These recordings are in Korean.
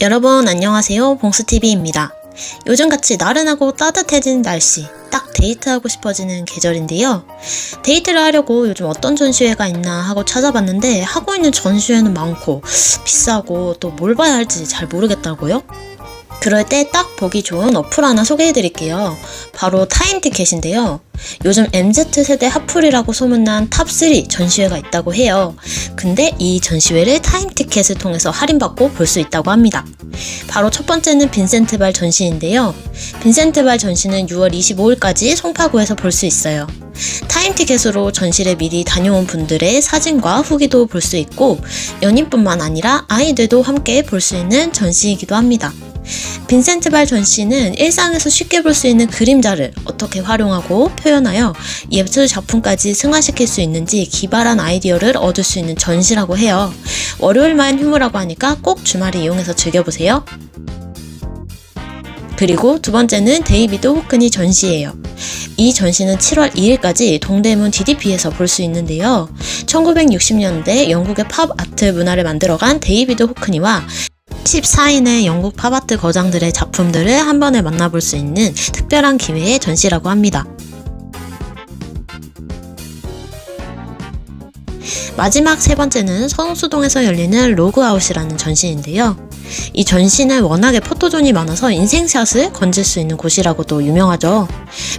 여러분 안녕하세요 봉수TV입니다. 요즘같이 나른하고 따뜻해진 날씨 딱 데이트하고 싶어지는 계절인데요. 데이트를 하려고 요즘 어떤 전시회가 있나 하고 찾아봤는데 하고 있는 전시회는 많고 비싸고 또 뭘 봐야 할지 잘 모르겠다고요? 그럴 때 딱 보기 좋은 어플 하나 소개해 드릴게요. 바로 타임티켓인데요. 요즘 MZ세대 핫플이라고 소문난 탑3 전시회가 있다고 해요. 근데 이 전시회를 타임티켓을 통해서 할인받고 볼 수 있다고 합니다. 바로 첫 번째는 빈센트발 전시인데요. 빈센트발 전시는 6월 25일까지 송파구에서 볼 수 있어요. 타임티켓으로 전시를 미리 다녀온 분들의 사진과 후기도 볼 수 있고 연인뿐만 아니라 아이들도 함께 볼 수 있는 전시이기도 합니다. 빈센트 발 전시는 일상에서 쉽게 볼 수 있는 그림자를 어떻게 활용하고 표현하여 예술 작품까지 승화시킬 수 있는지 기발한 아이디어를 얻을 수 있는 전시라고 해요. 월요일만 휴무라고 하니까 꼭 주말에 이용해서 즐겨보세요. 그리고 두 번째는 데이비드 호크니 전시예요. 이 전시는 7월 2일까지 동대문 DDP에서 볼 수 있는데요. 1960년대 영국의 팝 아트 문화를 만들어간 데이비드 호크니와 14인의 영국 팝아트 거장들의 작품들을 한 번에 만나볼 수 있는 특별한 기회의 전시라고 합니다. 마지막 세 번째는 성수동에서 열리는 로그아웃이라는 전시인데요. 이 전시는 워낙에 포토존이 많아서 인생샷을 건질 수 있는 곳이라고도 유명하죠.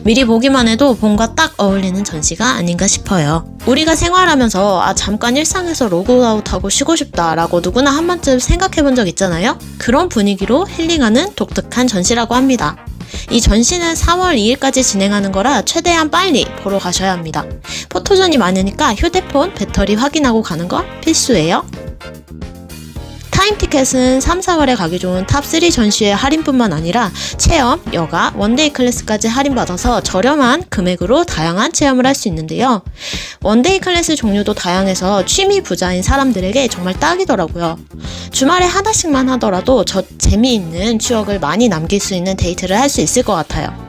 미리 보기만 해도 봄과 딱 어울리는 전시가 아닌가 싶어요. 우리가 생활하면서 아 잠깐 일상에서 로그아웃하고 쉬고 싶다라고 누구나 한 번쯤 생각해 본 적 있잖아요. 그런 분위기로 힐링하는 독특한 전시라고 합니다. 이 전시는 3월 2일까지 진행하는 거라 최대한 빨리 보러 가셔야 합니다. 포토존이 많으니까 휴대폰 배터리 확인하고 가는 거 필수예요. 타임티켓은 3, 4월에 가기 좋은 탑3 전시회 할인뿐만 아니라 체험, 여가, 원데이 클래스까지 할인받아서 저렴한 금액으로 다양한 체험을 할 수 있는데요. 원데이 클래스 종류도 다양해서 취미 부자인 사람들에게 정말 딱이더라고요. 주말에 하나씩만 하더라도 저 재미있는 추억을 많이 남길 수 있는 데이트를 할 수 있을 것 같아요.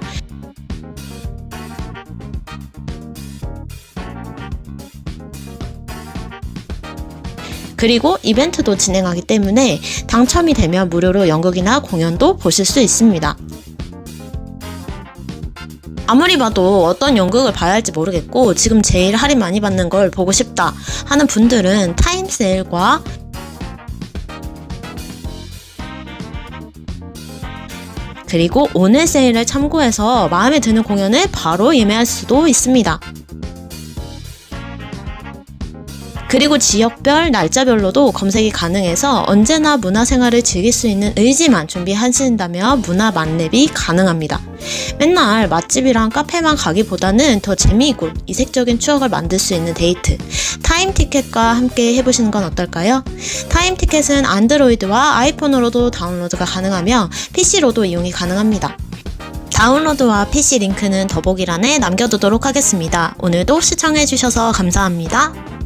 그리고 이벤트도 진행하기 때문에 당첨이 되면 무료로 연극이나 공연도 보실 수 있습니다. 아무리 봐도 어떤 연극을 봐야 할지 모르겠고 지금 제일 할인 많이 받는 걸 보고 싶다 하는 분들은 타임세일과 그리고 오늘 세일을 참고해서 마음에 드는 공연을 바로 예매할 수도 있습니다. 그리고 지역별, 날짜별로도 검색이 가능해서 언제나 문화생활을 즐길 수 있는 의지만 준비하신다면 문화 만렙이 가능합니다. 맨날 맛집이랑 카페만 가기보다는 더 재미있고 이색적인 추억을 만들 수 있는 데이트. 타임 티켓과 함께 해보시는 건 어떨까요? 타임 티켓은 안드로이드와 아이폰으로도 다운로드가 가능하며 PC로도 이용이 가능합니다. 다운로드와 PC 링크는 더보기란에 남겨두도록 하겠습니다. 오늘도 시청해주셔서 감사합니다.